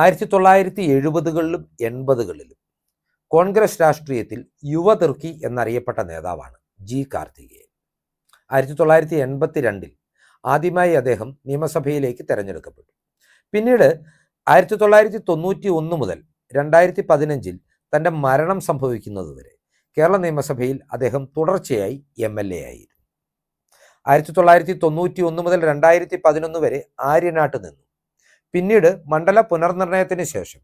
ആയിരത്തി തൊള്ളായിരത്തി എഴുപതുകളിലും എൺപതുകളിലും കോൺഗ്രസ് രാഷ്ട്രീയത്തിൽ യുവതുർക്കി എന്നറിയപ്പെട്ട നേതാവാണ് ജി കാർത്തികേയൻ. ആയിരത്തി തൊള്ളായിരത്തി എൺപത്തി രണ്ടിൽ ആദ്യമായി അദ്ദേഹം നിയമസഭയിലേക്ക് തെരഞ്ഞെടുക്കപ്പെട്ടു. പിന്നീട് ആയിരത്തി തൊള്ളായിരത്തി തൊണ്ണൂറ്റി ഒന്ന് മുതൽ രണ്ടായിരത്തി പതിനഞ്ചിൽ തന്റെ മരണം സംഭവിക്കുന്നതുവരെ കേരള നിയമസഭയിൽ അദ്ദേഹം തുടർച്ചയായി എം എൽ എ ആയിരുന്നു. ആയിരത്തി തൊള്ളായിരത്തി തൊണ്ണൂറ്റി ഒന്ന് മുതൽ രണ്ടായിരത്തി പതിനൊന്ന് വരെ ആര്യനാട്ട് നിന്നു. പിന്നീട് മണ്ഡല പുനർനിർണയത്തിന് ശേഷം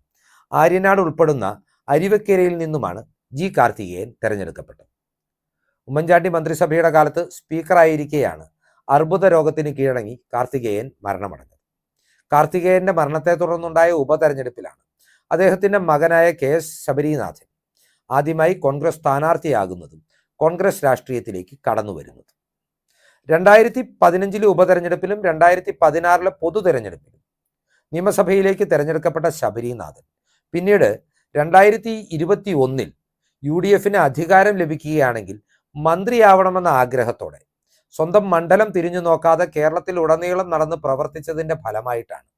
ആര്യനാട് ഉൾപ്പെടുന്ന അരിവക്കരയിൽ നിന്നുമാണ് ജി കാർത്തികേയൻ തെരഞ്ഞെടുക്കപ്പെട്ടത്. ഉമ്മൻചാണ്ടി മന്ത്രിസഭയുടെ കാലത്ത് സ്പീക്കറായിരിക്കെയാണ് അർബുദ രോഗത്തിന് കീഴടങ്ങി കാർത്തികേയൻ മരണമടഞ്ഞത്. കാർത്തികേയന്റെ മരണത്തെ തുടർന്നുണ്ടായ ഉപതെരഞ്ഞെടുപ്പിലാണ് അദ്ദേഹത്തിന്റെ മകനായ കെ എസ് ശബരിനാഥൻ ആദ്യമായി കോൺഗ്രസ് സ്ഥാനാർത്ഥിയാകുന്നതും കോൺഗ്രസ് രാഷ്ട്രീയത്തിലേക്ക് കടന്നു വരുന്നതും രണ്ടായിരത്തി പതിനഞ്ചിലെ ഉപതെരഞ്ഞെടുപ്പിലും രണ്ടായിരത്തി പതിനാറിലെ പൊതു തെരഞ്ഞെടുപ്പിലും നിയമസഭയിലേക്ക് തെരഞ്ഞെടുക്കപ്പെട്ട ശബരിനാഥൻ. പിന്നീട് രണ്ടായിരത്തി ഇരുപത്തി ഒന്നിൽ യു ഡി എഫിന് അധികാരം ലഭിക്കുകയാണെങ്കിൽ മന്ത്രിയാവണമെന്ന ആഗ്രഹത്തോടെ സ്വന്തം മണ്ഡലം തിരിഞ്ഞു നോക്കാതെ കേരളത്തിൽ ഉടനീളം നടന്ന് പ്രവർത്തിച്ചതിന്റെ ഫലമായിട്ടാണ്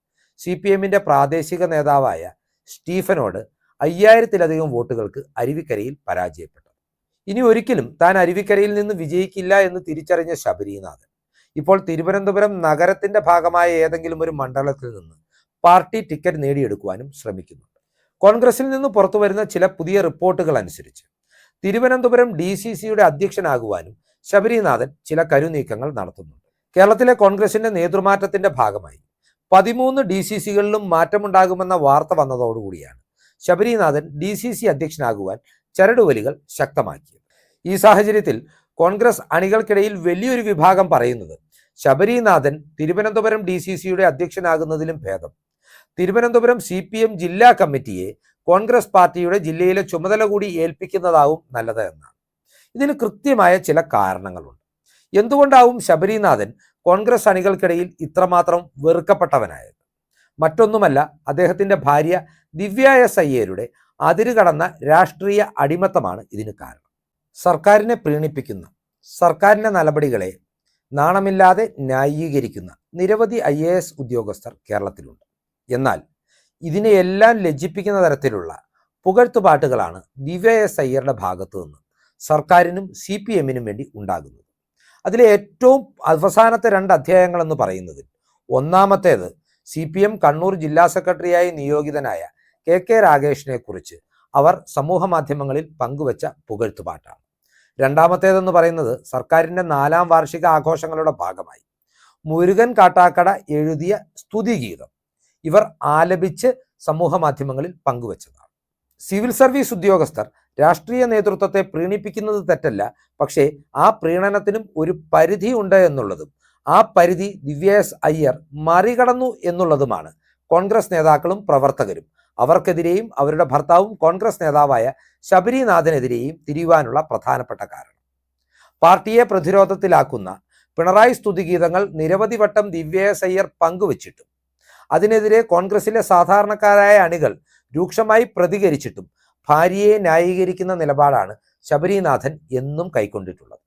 സി പി എമ്മിന്റെ പ്രാദേശിക നേതാവായ സ്റ്റീഫനോട് അയ്യായിരത്തിലധികം വോട്ടുകൾക്ക് അരുവിക്കരയിൽ പരാജയപ്പെട്ടു ഇനി ഒരിക്കലും താൻ അരുവിക്കരയിൽ നിന്ന് വിജയിക്കില്ല എന്ന് തിരിച്ചറിഞ്ഞ ശബരിനാഥൻ ഇപ്പോൾ തിരുവനന്തപുരം നഗരത്തിന്റെ ഭാഗമായ ഏതെങ്കിലും ഒരു മണ്ഡലത്തിൽ നിന്ന് പാർട്ടി ടിക്കറ്റ് നേടിയെടുക്കുവാനും ശ്രമിക്കുന്നുണ്ട് കോൺഗ്രസിൽ നിന്ന് പുറത്തു വരുന്ന ചില പുതിയ റിപ്പോർട്ടുകൾ അനുസരിച്ച് തിരുവനന്തപുരം ഡി സി സിയുടെ അധ്യക്ഷനാകുവാനും ശബരിനാഥൻ ചില കരുനീക്കങ്ങൾ നടത്തുന്നുണ്ട്. കേരളത്തിലെ കോൺഗ്രസിന്റെ നേതൃമാറ്റത്തിന്റെ ഭാഗമായി പതിമൂന്ന് ഡി സി സികളിലും മാറ്റമുണ്ടാകുമെന്ന വാർത്ത വന്നതോടുകൂടിയാണ് ശബരിനാഥൻ ഡി സി സി അധ്യക്ഷനാകുവാൻ ചരടുവലികൾ ശക്തമാക്കിയത്. ഈ സാഹചര്യത്തിൽ കോൺഗ്രസ് അണികൾക്കിടയിൽ വലിയൊരു വിഭാഗം പറയുന്നത് ശബരിനാഥൻ തിരുവനന്തപുരം ഡി സി സിയുടെ അധ്യക്ഷനാകുന്നതിലും ഭേദം. തിരുവനന്തപുരം സി പി എം ജില്ലാ കമ്മിറ്റിയെ കോൺഗ്രസ് പാർട്ടിയുടെ ജില്ലയിലെ ചുമതല കൂടി ഏൽപ്പിക്കുന്നതാവും നല്ലത് എന്നാണ്. ഇതിന് കൃത്യമായ ചില കാരണങ്ങളുണ്ട്. എന്തുകൊണ്ടാവും ശബരിനാഥൻ കോൺഗ്രസ് അണികൾക്കിടയിൽ ഇത്രമാത്രം വെറുക്കപ്പെട്ടവനായത്? മറ്റൊന്നുമല്ല അദ്ദേഹത്തിന്റെ ഭാര്യ ദിവ്യ എസ് അയ്യരുടെ അതിരുകടന്ന രാഷ്ട്രീയ അടിമത്തമാണ് ഇതിന് കാരണം. സർക്കാരിനെ പ്രീണിപ്പിക്കുന്ന സർക്കാരിന്റെ നടപടികളെ നാണമില്ലാതെ ന്യായീകരിക്കുന്ന നിരവധി ഐ ഉദ്യോഗസ്ഥർ കേരളത്തിലുണ്ട്. എന്നാൽ ഇതിനെയെല്ലാം ലജ്ജിപ്പിക്കുന്ന തരത്തിലുള്ള പുകഴ്ത്തുപാട്ടുകളാണ് ദിവ്യ എസ് അയ്യരുടെ ഭാഗത്തു നിന്ന് സർക്കാരിനും സി പി എമ്മിനും വേണ്ടി ഉണ്ടാകുന്നത്. അതിലെ ഏറ്റവും അവസാനത്തെ രണ്ട് അധ്യായങ്ങളെന്ന് പറയുന്നത് ഒന്നാമത്തേത് സി പി എം കണ്ണൂർ ജില്ലാ സെക്രട്ടറിയായി നിയോഗിതനായ കെ കെ രാഗേഷിനെ കുറിച്ച് അവർ സമൂഹ മാധ്യമങ്ങളിൽ പങ്കുവച്ച പുകഴ്ത്തുപാട്ടാണ് രണ്ടാമത്തേതെന്ന് പറയുന്നത് സർക്കാരിന്റെ നാലാം വാർഷിക ആഘോഷങ്ങളുടെ ഭാഗമായി മുരുകൻ കാട്ടാക്കട എഴുതിയ സ്തുതിഗീതം. ഇവർ ആലപിച്ച് സമൂഹ മാധ്യമങ്ങളിൽ പങ്കുവച്ചതാണ്. സിവിൽ സർവീസ് ഉദ്യോഗസ്ഥർ രാഷ്ട്രീയ നേതൃത്വത്തെ പ്രീണിപ്പിക്കുന്നത് തെറ്റല്ല പക്ഷേ ആ പ്രീണനത്തിനും ഒരു പരിധി ഉണ്ട് എന്നുള്ളതും ആ പരിധി ദിവ്യ എസ് അയ്യർ മറികടന്നു എന്നുള്ളതുമാണ് കോൺഗ്രസ് നേതാക്കളും പ്രവർത്തകരും. അവർക്കെതിരെയും അവരുടെ ഭർത്താവും കോൺഗ്രസ് നേതാവായ ശബരിനാഥനെതിരെയും തിരിയുവാനുള്ള പ്രധാനപ്പെട്ട കാരണം. പാർട്ടിയെ പ്രതിരോധത്തിലാക്കുന്ന പിണറായി സ്തുതിഗീതങ്ങൾ നിരവധി വട്ടം ദിവ്യ എസ് അയ്യർ പങ്കുവച്ചിട്ടും അതിനെതിരെ കോൺഗ്രസിലെ സാധാരണക്കാരായ അണികൾ രൂക്ഷമായി പ്രതികരിച്ചിട്ടും ഭാര്യയെ ന്യായീകരിക്കുന്ന നിലപാടാണ് ശബരിനാഥൻ എന്നും കൈക്കൊണ്ടിട്ടുള്ളത്.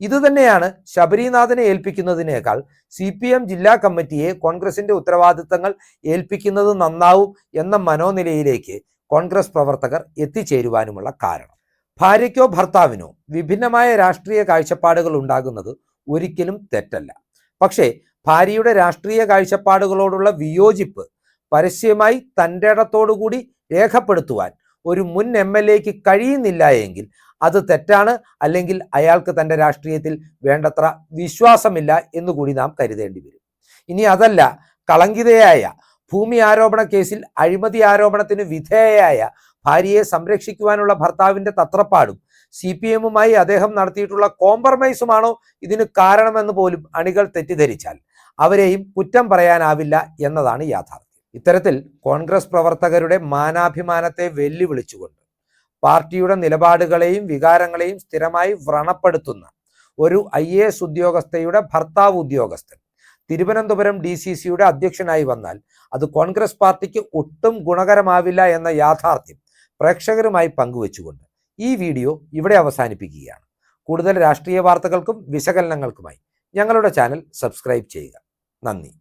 ഇതുതന്നെയാണ് ശബരിനാഥനെ ഏൽപ്പിക്കുന്നതിനേക്കാൾ സി പി എം ജില്ലാ കമ്മിറ്റിയെ കോൺഗ്രസിന്റെ ഉത്തരവാദിത്തങ്ങൾ ഏൽപ്പിക്കുന്നത് നന്നാവും എന്ന മനോനിലയിലേക്ക് കോൺഗ്രസ് പ്രവർത്തകർ എത്തിച്ചേരുവാനുമുള്ള കാരണം. ഭാര്യയ്ക്കോ ഭർത്താവിനോ വിഭിന്നമായ രാഷ്ട്രീയ കാഴ്ചപ്പാടുകൾ ഉണ്ടാകുന്നത് ഒരിക്കലും തെറ്റല്ല. പക്ഷേ ഭാര്യയുടെ രാഷ്ട്രീയ കാഴ്ചപ്പാടുകളോടുള്ള വിയോജിപ്പ് പരസ്യമായി തന്റെ ഇടത്തോടുകൂടി രേഖപ്പെടുത്തുവാൻ ഒരു മുൻ എം എൽ എക്ക് കഴിയുന്നില്ല എങ്കിൽ അത് തെറ്റാണ് അല്ലെങ്കിൽ അയാൾക്ക് തന്റെ രാഷ്ട്രീയത്തിൽ വേണ്ടത്ര വിശ്വാസമില്ല എന്നുകൂടി നാം കരുതേണ്ടി വരും. ഇനി അതല്ല കളങ്കിതയായ ഭൂമി ആരോപണ കേസിൽ അഴിമതി ആരോപണത്തിന് വിധേയയായ ഭാര്യയെ സംരക്ഷിക്കുവാനുള്ള ഭർത്താവിന്റെ തത്രപ്പാടും സി പി എമ്മുമായി അദ്ദേഹം നടത്തിയിട്ടുള്ള കോംപ്രമൈസുമാണോ ഇതിന് കാരണമെന്ന് പോലും അണികൾ തെറ്റിദ്ധരിച്ചാൽ അവരെയും കുറ്റം പറയാനാവില്ല എന്നതാണ് യാഥാർത്ഥ്യം. ഇത്തരത്തിൽ കോൺഗ്രസ് പ്രവർത്തകരുടെ മാനാഭിമാനത്തെ വെല്ലുവിളിച്ചുകൊണ്ട് പാർട്ടിയുടെ നിലപാടുകളെയും വികാരങ്ങളെയും സ്ഥിരമായി വ്രണപ്പെടുത്തുന്ന ഒരു ഐ എ എസ് ഉദ്യോഗസ്ഥയുടെ ഭർത്താവ് ഉദ്യോഗസ്ഥൻ തിരുവനന്തപുരം ഡി സി സിയുടെ അധ്യക്ഷനായി വന്നാൽ അത് കോൺഗ്രസ് പാർട്ടിക്ക് ഒട്ടും ഗുണകരമാവില്ല എന്ന യാഥാർത്ഥ്യം പ്രേക്ഷകരുമായി പങ്കുവച്ചുകൊണ്ട് ഈ വീഡിയോ ഇവിടെ അവസാനിപ്പിക്കുകയാണ്. കൂടുതൽ രാഷ്ട്രീയ വാർത്തകൾക്കും വിശകലനങ്ങൾക്കുമായി ഞങ്ങളുടെ ചാനൽ സബ്സ്ക്രൈബ് ചെയ്യുക. നന്ദി